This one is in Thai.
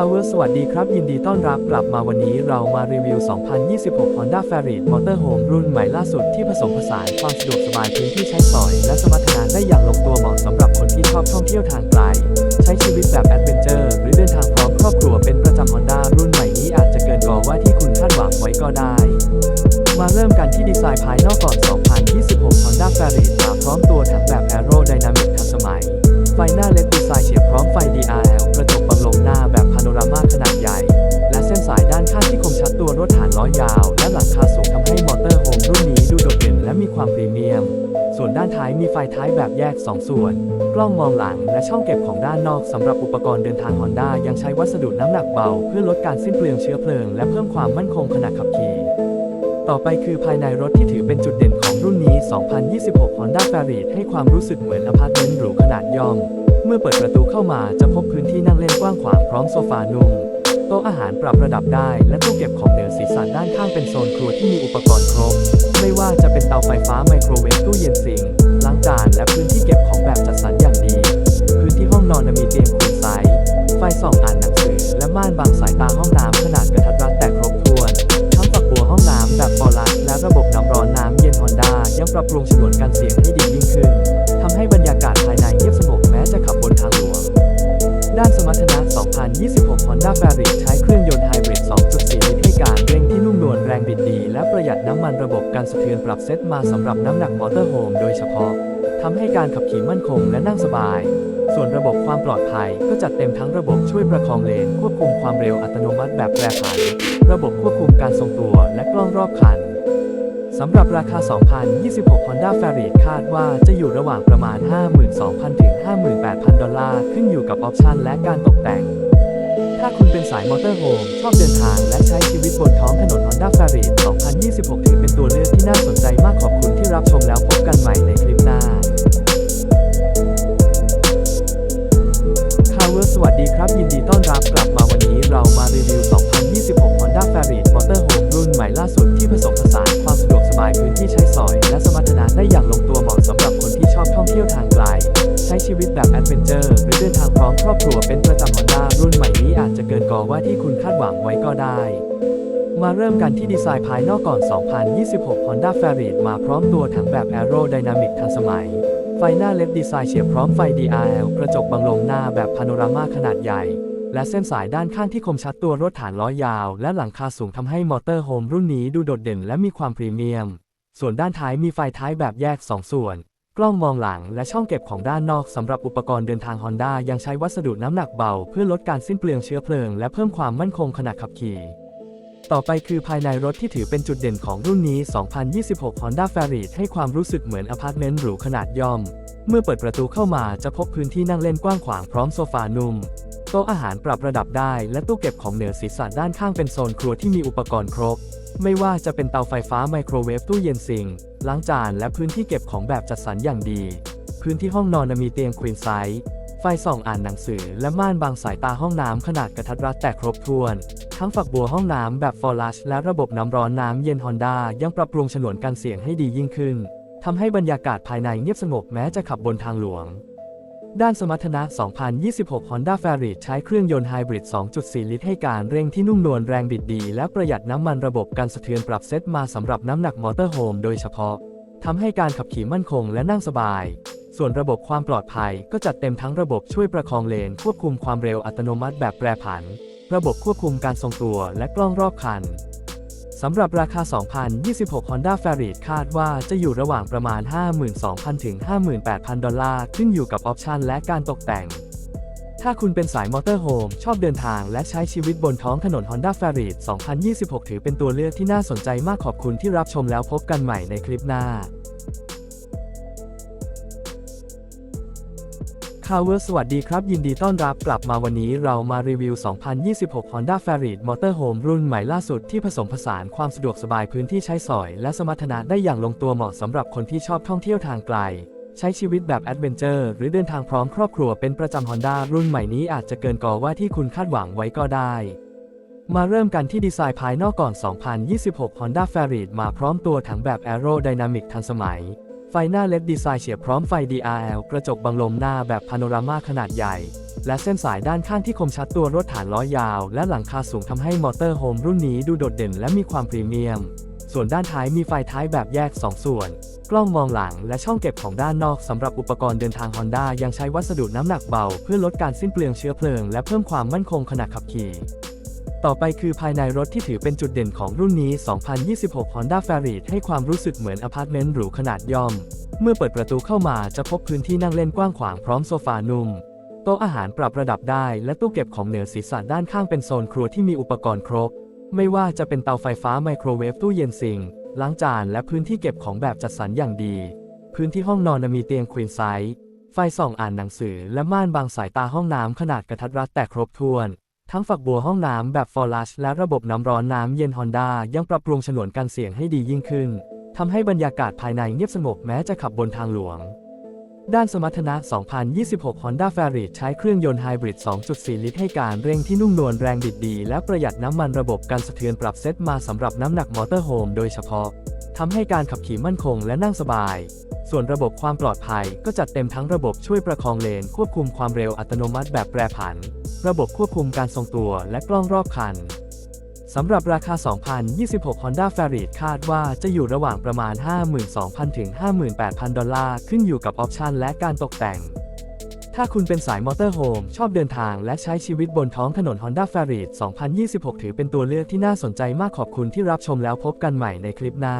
คาเวอร์สวัสดีครับ ยินดีต้อนรับกลับมาวันนี้เรามารีวิว 2026 Honda Farid Motorhome รุ่นใหม่ล่าสุดที่ผสมผสานความสะดวกสบายพื้นที่ใช้สอย และสมรรถนะได้อย่างลงตัวเหมาะสำหรับคนที่ชอบท่องเที่ยวทางไกล ใช้ชีวิตแบบแอดเวนเจอร์หรือเดินทางพร้อมครอบครัวเป็นประจำ Honda รุ่นใหม่นี้อาจจะเกินกว่าว่าที่คุณคาดหวังไว้ก็ได้ มาเริ่มกันที่ดีไซน์ภายนอกก่อน 2026 Honda Farid มาพร้อมตัวถังแบบ Aero Dynamic ทันสมัย ไฟหน้าเลดดีไซน์เฉียบพร้อมไฟ ฐานล้อยาว และหลังคาสูงทำให้มอเตอร์โฮมรุ่นนี้ดูโดดเด่นและมีความพรีเมียม ส่วนด้านท้ายมีไฟท้ายแบบแยก 2 ส่วน กล้องมองหลังและช่องเก็บของด้านนอกสำหรับอุปกรณ์เดินทาง Honda ยังใช้วัสดุน้ำหนักเบา เพื่อลดการสิ้นเปลืองเชื้อเพลิง และเพิ่มความมั่นคงขณะขับขี่ ต่อไปคือภายในรถที่ถือเป็นจุดเด่นของรุ่นนี้ 2026 Honda Farid ให้ความรู้สึกเหมือนอพาร์ตเมนต์หรูขนาดย่อม เมื่อเปิดประตูเข้ามาจะพบพื้นที่นั่งเล่นกว้างขวางพร้อมโซฟานุ่มโต๊ะอาหารปรับระดับได้และตู้เก็บของเหนือ ศีรด้านข้างเป็นโซนครัวที่มีอุปกรณ์ครบ ไม่ว่าจะเป็นเตาไฟฟ้าไมโครเวฟตู้เย็นซิงล้างจานและพื้นที่เก็บของแบบจัดสรรอย่างดี พื้นที่ห้องนอนมีเตียงคูณไซส์ไฟส่องอ่านหนังสือ และม่านบังสายตาห้องน้ำขนาดกระทัดรัดแต่ครบถ้วนทั้งฝักบัวห้องน้ำแบบฟอรัสและระบบน้ำร้อนน้ำเย็นฮอนด้ายังปรับปรุงฉนวนกันเสียงให้ดียิ่งขึ้นทำให้บรรยากาศภายในเงียบสงบแม้จะขับบนทางหลวงด้านสมรรถนะ 2026 Honda Farid ใช้เครื่องยนต์ไฮบริด 2.4 ลิตรให้การเร่ง รงบิดดีและประหยัดน้ำมันระบบการสะเทือนปรับเซตมาสำหรับน้ำหนักมอเตอร์โฮมโดยเฉพาะทำให้การขับขี่มั่นคงและนั่งสบาย ส่วนระบบความปลอดภัยก็จัดเต็มทั้งระบบช่วยประคองเลน ควบคุมความเร็วอัตโนมัติแบบแปรผัน ระบบควบคุมการทรงตัวและกล้องรอบคันสำหรับราคา 2026 Honda Farid คาดว่าจะอยู่ระหว่างประมาณ 52,000 ถึง 58,000 ดอลลาร์ ขึ้นอยู่กับออปชันและการตกแต่ง ถ้าคุณเป็นสายมอเตอร์โฮมชอบเดินทางและใช้ชีวิตบนท้องถนน Honda Farid 2026 ถือเป็นตัวเลือกที่น่าสนใจมากขอบคุณที่รับชมแล้วพบกันใหม่ในคลิปหน้าคาเวอร์สวัสดีครับ ยินดีต้อนรับกลับมาวันนี้เรามารีวิว 2026 Honda Farid Motorhome รุ่นใหม่ล่าสุดที่ผสมผสานความสะดวกสบายพื้นที่ใช้สอย และสมรรถนะได้อย่างลงตัวเหมาะสำหรับคนที่ชอบท่องเที่ยวทางไกล ใช้ชีวิตแบบแอดเวนเจอร์หรือเดินทางพร้อมครอบครัวเป็นประจำ Honda รุ่นใหม่นี้ อาจจะเกินกว่าว่าที่คุณคาดหวังไว้ก็ได้ มาเริ่มกันที่ดีไซน์ภายนอกก่อน 2026 Honda Farid มาพร้อมตัวถังแบบ Aero Dynamic ทันสมัย ไฟหน้าเลดดีไซน์เฉียบพร้อมไฟ DRL กระจกบังลมหน้าแบบพาโนรามาขนาดใหญ่ และเส้นสายด้านข้างที่คมชัดตัวรถฐานล้อยาว และหลังคาสูงทำให้มอเตอร์โฮมรุ่นนี้ดูโดดเด่นและมีความพรีเมียม ส่วนด้านท้ายมีไฟท้ายแบบแยก 2 ส่วน กล้องมองหลังและช่องเก็บของด้านนอกสำหรับอุปกรณ์เดินทาง Honda ยังใช้วัสดุน้ำหนักเบา เพื่อลดการสิ้นเปลืองเชื้อเพลิง และเพิ่มความมั่นคงขณะขับขี่ ต่อไปคือภายในรถที่ถือเป็นจุดเด่นของรุ่นนี้ 2026 Honda Farid ให้ความรู้สึกเหมือนอพาร์ตเมนต์หรูขนาดย่อม เมื่อเปิดประตูเข้ามาจะพบพื้นที่นั่งเล่นกว้างขวางพร้อมโซฟานุ่ม โต๊ะอาหารปรับระดับได้ และตู้เก็บของเหนือศีรษะด้านข้างเป็นโซนครัวที่มีอุปกรณ์ครบ ไม่ว่าจะเป็นเตาไฟฟ้าไมโครเวฟตู้เย็นซิงค์ล้างจานและพื้นที่เก็บของแบบจัดสรรอย่างดี พื้นที่ห้องนอนมีเตียงควีนไซส์ไฟส่องอ่านหนังสือ และม่านบังสายตาห้องน้ำขนาดกระทัดรัดแต่ครบถ้วน ทั้งฝักบัวห้องน้ำแบบฟอรัสและระบบน้ำร้อนน้ำเย็นฮอนด้ายังปรับปรุงฉนวนกันเสียงให้ดียิ่งขึ้นทำให้บรรยากาศภายในเงียบสงบแม้จะขับบนทางหลวง ด้านสมรรถนะ 2026 Honda Farid ใช้เครื่องยนต์ไฮบริด 2.4 ลิตร ให้การเร่งที่นุ่มนวลแรงบิดดี และประหยัดน้ำมันระบบการสะเทือนปรับเซตมาสำหรับน้ำหนักมอเตอร์โฮมโดยเฉพาะ ทำให้การขับขี่มั่นคงและนั่งสบาย ส่วนระบบความปลอดภัยก็จัดเต็มทั้งระบบช่วยประคองเลน ควบคุมความเร็วอัตโนมัติแบบแปรผัน ระบบควบคุมการทรงตัวและกล้องรอบคัน สำหรับราคา 2026 Honda Farid คาดว่าจะอยู่ระหว่างประมาณ 52,000 ถึง 58,000 ดอลลาร์ ขึ้นอยู่กับออปชันและการตกแต่ง ถ้าคุณเป็นสายมอเตอร์โฮมชอบเดินทางและใช้ชีวิตบนท้องถนน Honda Farid 2026 ถือเป็นตัวเลือกที่น่าสนใจมากขอบคุณที่รับชมแล้วพบกันใหม่ในคลิปหน้า คาเวอร์สวัสดีครับ ยินดีต้อนรับกลับมาวันนี้เรามารีวิว 2026 Honda Farid Motorhome รุ่นใหม่ล่าสุดที่ผสมผสานความสะดวกสบายพื้นที่ใช้สอย และสมรรถนะได้อย่างลงตัวเหมาะสำหรับคนที่ชอบท่องเที่ยวทางไกล ใช้ชีวิตแบบแอดเวนเจอร์หรือเดินทางพร้อมครอบครัวเป็นประจำ Honda รุ่นใหม่นี้อาจจะเกินกว่าว่าที่คุณคาดหวังไว้ก็ได้มาเริ่มกันที่ดีไซน์ภายนอกก่อน 2026 Honda Farid มาพร้อมตัวถังแบบ Aero Dynamic ทันสมัย ไฟหน้าเล็ดดีไซน์เฉียบพร้อมไฟ DRL กระจกบังลมหน้าแบบพาโนรามาขนาดใหญ่ และเส้นสายด้านข้างที่คมชัดตัวรถฐานล้อยาว และหลังคาสูงทำให้มอเตอร์โฮมรุ่นนี้ดูโดดเด่นและมีความพรีเมียม ส่วนด้านท้ายมีไฟท้ายแบบแยก 2 ส่วน กล้องมองหลังและช่องเก็บของด้านนอกสำหรับอุปกรณ์เดินทาง Honda ยังใช้วัสดุน้ำหนักเบา เพื่อลดการสิ้นเปลืองเชื้อเพลิง และเพิ่มความมั่นคงขณะขับขี่ ต่อไปคือภายในรถที่ถือเป็นจุดเด่นของรุ่นนี้ 2026 Honda f a r i t ให้ความรู้สึกเหมือนอพาร์ตเมนต์หรูขนาดย่อม เมื่อเปิดประตูเข้ามาจะพบพื้นที่นั่งเล่นกว้างขวางพร้อมโซฟานุ่ม โต๊ะอาหารปรับระดับได้ และตู้เก็บของเหนือศีรษะด้านข้างเป็นโซนครัวที่มีอุปกรณ์ครบ ไม่ว่าจะเป็นเตาไฟฟ้าไมโครเวฟตู้เย็นซิงค์ล้างจานและพื้นที่เก็บของแบบจัดสรรอย่างดี พื้นที่ห้องนอนมีเตียงควีนไซส์ไฟส่องอ่านหนังสือและม่านบางสายตาห้องน้ำขนาดกระทัดรัดแต่ครบถ้วน ทั้งฝักบัวห้องน้ำแบบฟอร์ลัชและระบบน้ำร้อนน้ำเย็นฮอนด้ายังปรับปรุงฉนวนกันเสียงให้ดียิ่งขึ้นทำให้บรรยากาศภายในเงียบสงบแม้จะขับบนทางหลวง ด้านสมรรถนะ 2026 Honda f a r i t ใช้เครื่องยนต์ไฮบริด 2.4 ลิตรให้การเร่งที่นุ่มนวลแรงบิดดี และประหยัดน้ำมันระบบการสะเทือนปรับเซตมาสำหรับน้ำหนักมอเตอร์โฮมโดยเฉพาะทำให้การขับขี่มั่นคงและนั่งสบาย ส่วนระบบความปลอดภัยก็จัดเต็มทั้งระบบช่วยประคองเลน ควบคุมความเร็วอัตโนมัติแบบแปรผัน ระบบควบคุมการทรงตัวและกล้องรอบคันสำหรับราคา 2026 Honda f a r i t คาดว่าจะอยู่ระหว่างประมาณ 52,000 ถึง 58,000 ดอลลาร์ ขึ้นอยู่กับออปชันและการตกแต่ง ถ้าคุณเป็นสายมอเตอร์โฮมชอบเดินทางและใช้ชีวิตบนท้องถนน Honda f a r i t 2026 ถือเป็นตัวเลือกที่น่าสนใจมากขอบคุณที่รับชมแล้วพบกันใหม่ในคลิปหน้า